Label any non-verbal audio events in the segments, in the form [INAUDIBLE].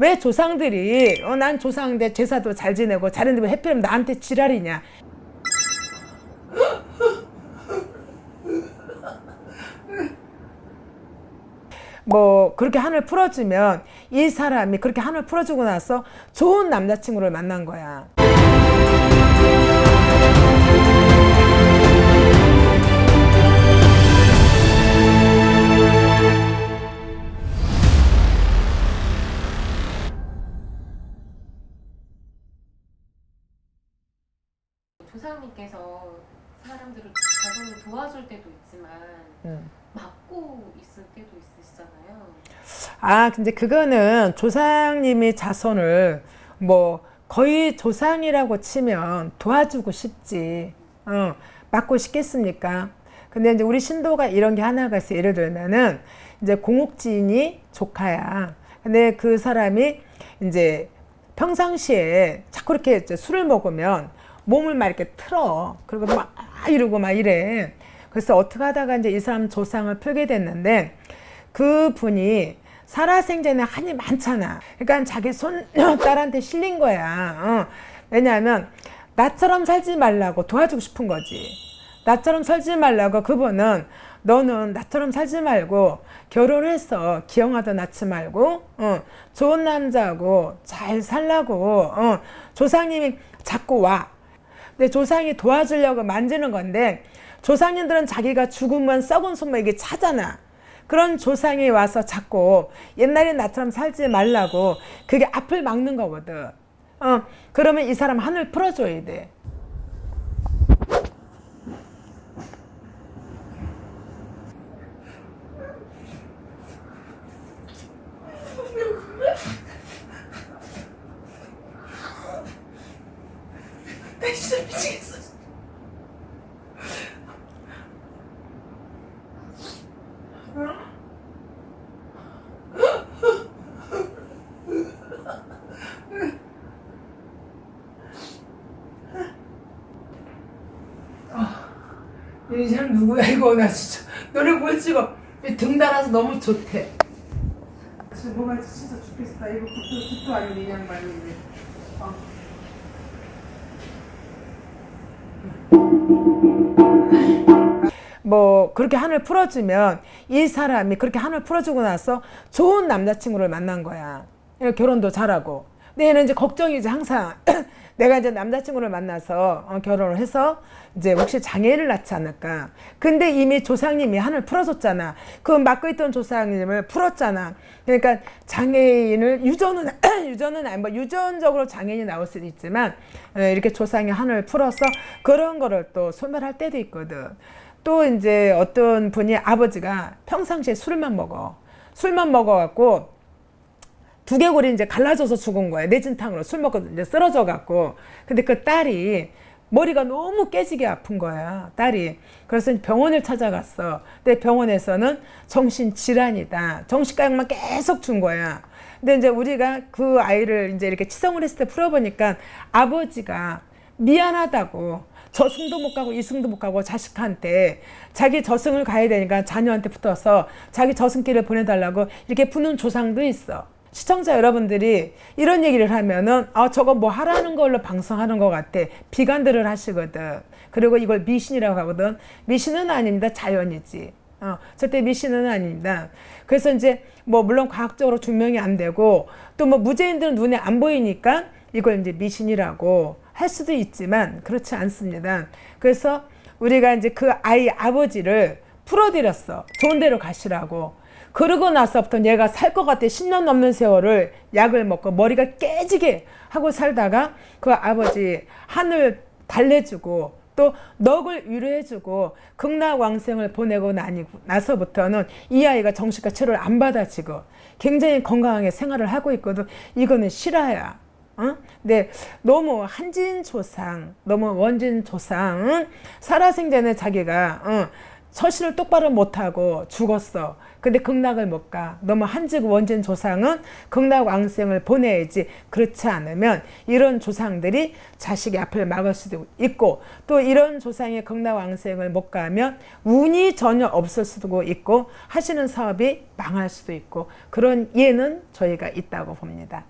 왜 조상들이 어, 난 조상인데 제사도 잘 지내고 잘했는데 왜 해필이면 나한테 지랄이냐 뭐 그렇게 한을 풀어주면 이 사람이 그렇게 한을 풀어주고 나서 좋은 남자친구를 만난 거야. 사람들을 자손을 도와줄 때도 있지만 음. 막고 있을 때도 있으시잖아요. 아, 근데 그거는 조상님이 자손을 뭐 거의 조상이라고 치면 도와주고 싶지. 어, 맞고 싶겠습니까? 근데 이제 우리 신도가 이런 게 하나가 있어. 예를 들면은 이제 공옥지인이 조카야. 근데 그 사람이 이제 평상시에 자꾸 이렇게 술을 먹으면 몸을 막 이렇게 틀어. 그리고 막 아, 이러고 막 이래. 그래서 어떻게 하다가 이제 이 사람 조상을 풀게 됐는데 그 분이 살아생전에 한이 많잖아. 그러니까 자기 손 [CLEARS THROAT] 딸한테 실린 거야. 어. 왜냐하면 나처럼 살지 말라고 도와주고 싶은 거지. 나처럼 살지 말라고 그분은 너는 나처럼 살지 말고 결혼해서 기영하도 낳지 말고 어, 좋은 남자하고 잘 살라고 어, 조상님이 자꾸 와. 근데 조상이 도와주려고 만지는 건데 조상님들은 자기가 죽으면 썩은 손목에 차잖아. 그런 조상이 와서 자꾸 옛날에 나처럼 살지 말라고 그게 앞을 막는 거거든. 어, 그러면 이 사람 하늘 풀어줘야 돼. 나 진짜 미치겠어. 이 사람 누구야? 이거 나 진짜 너를 뭘 찍어. 등 달아서 너무 좋대. 진짜 뭐가 진짜 죽겠어. 나 이거 국도, 국도 아니고 이 양반인데 어. 뭐 그렇게 한을 풀어주면 이 사람이 그렇게 한을 풀어주고 나서 좋은 남자친구를 만난 거야 결혼도 잘하고 근데 얘는 이제 걱정이지 항상 [CLEARS THROAT] 내가 이제 남자친구를 만나서 어, 결혼을 해서 이제 혹시 장애를 낳지 않을까. 근데 이미 조상님이 한을 풀어줬잖아. 그 맡고 있던 조상님을 풀었잖아. 그러니까 장애인을 유전은 [CLEARS THROAT] 유전은 아니 뭐 유전적으로 장애인이 나올 수도 있지만 어, 이렇게 조상이 한을 풀어서 그런 거를 또 소멸할 때도 있거든. 또 이제 어떤 분이 아버지가 평상시에 술만 먹어. 술만 먹어갖고 두개골이 이제 갈라져서 죽은 거야. 내진탕으로 술 먹고 이제 쓰러져 갖고. 근데 그 딸이 머리가 너무 깨지게 아픈 거야. 딸이. 그래서 병원을 찾아갔어. 근데 병원에서는 정신 질환이다. 정신과약만 계속 준 거야. 근데 이제 우리가 그 아이를 이제 이렇게 치성을 했을 때 풀어보니까 아버지가 미안하다고 저승도 못 가고 이승도 못 가고 자식한테 자기 저승을 가야 되니까 자녀한테 붙어서 자기 저승길을 보내달라고 이렇게 푸는 조상도 있어. 시청자 여러분들이 이런 얘기를 하면은 아 저거 뭐 하라는 걸로 방송하는 것 같아. 비관들을 하시거든. 그리고 이걸 미신이라고 하거든. 미신은 아닙니다. 자연이지. 어 절대 미신은 아닙니다. 그래서 이제 뭐 물론 과학적으로 증명이 안 되고 또 뭐 무죄인들은 눈에 안 보이니까 이걸 이제 미신이라고 할 수도 있지만 그렇지 않습니다 그래서 우리가 이제 그 아이 아버지를 풀어드렸어 좋은 데로 가시라고 그러고 나서부터 얘가 살 것 같아. 10년 넘는 세월을 약을 먹고 머리가 깨지게 하고 살다가 그 아버지 하늘 달래주고 또 넋을 위로해주고 극락왕생을 보내고 나니, 나서부터는 이 아이가 정신과 치료를 안 받아지고 굉장히 건강하게 생활을 하고 있거든. 이거는 실화야. 어? 너무 한진 조상, 너무 원진 조상, 응? 살아생전에 자기가 어, 서실을 똑바로 못하고 죽었어. 근데 극락을 못 가. 너무 한직 원진 조상은 극락 왕생을 보내야지. 그렇지 않으면 이런 조상들이 자식의 앞을 막을 수도 있고 또 이런 조상의 극락 왕생을 못 가면 운이 전혀 없을 수도 있고 하시는 사업이 망할 수도 있고 그런 예는 저희가 있다고 봅니다.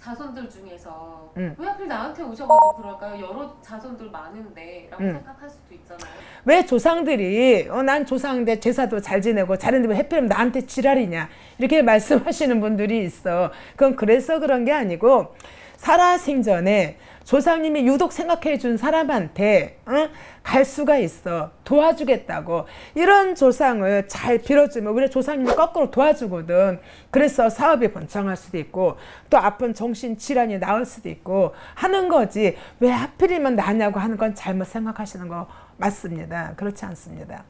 자손들 중에서 음. 왜 하필 나한테 오셔가지고 그럴까요? 여러 자손들 많은데 라고 음. 생각할 수도 있잖아요. 왜 조상들이 어, 난 조상인데 제사도 잘 지내고 잘했는데 왜 해필이면 나한테 지랄이냐 이렇게 [LAUGHS] 말씀하시는 분들이 있어. 그건 그래서 그런 게 아니고 살아 생전에 조상님이 유독 생각해 준 사람한테 어? 갈 수가 있어 도와주겠다고 이런 조상을 잘 빌어주면 우리 조상님이 거꾸로 도와주거든 그래서 사업이 번창할 수도 있고 또 아픈 정신 질환이 나을 수도 있고 하는 거지 왜 하필이면 나냐고 하는 건 잘못 생각하시는 거 맞습니다 그렇지 않습니다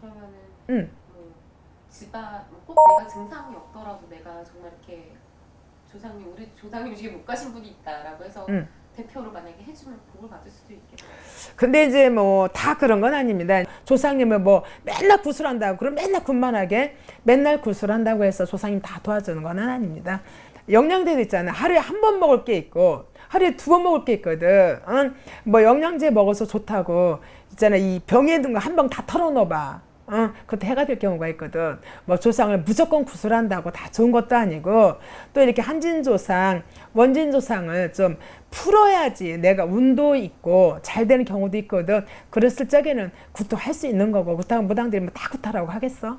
그러면은 음. 뭐 집안 꼭 내가 증상이 없더라도 내가 정말 이렇게 조상님 우리 조상님 중에 못 가신 분이 있다라고 해서 음. 대표로 만약에 해주면 복을 받을 수도 있겠네요. 근데 이제 뭐 다 그런 건 아닙니다. 조상님을 뭐 맨날 구슬한다고 그럼 맨날 군만하게 맨날 구슬한다고 해서 조상님 다 도와주는 건 아닙니다. 영양제도 있잖아요. 하루에 한 번 먹을 게 있고 하루에 두 번 먹을 게 있거든. 응? 뭐 영양제 먹어서 좋다고 있잖아. 이 병에 든 거 한 병 다 털어놓아봐. 응, 그것도 해가 될 경우가 있거든. 뭐 조상을 무조건 구슬한다고 다 좋은 것도 아니고 또 이렇게 한진 조상, 원진 조상을 좀 풀어야지 내가 운도 있고 잘 되는 경우도 있거든. 그랬을 적에는 굿도 할수 있는 거고 굿하고 무당들이 뭐다 굿하라고 하겠어?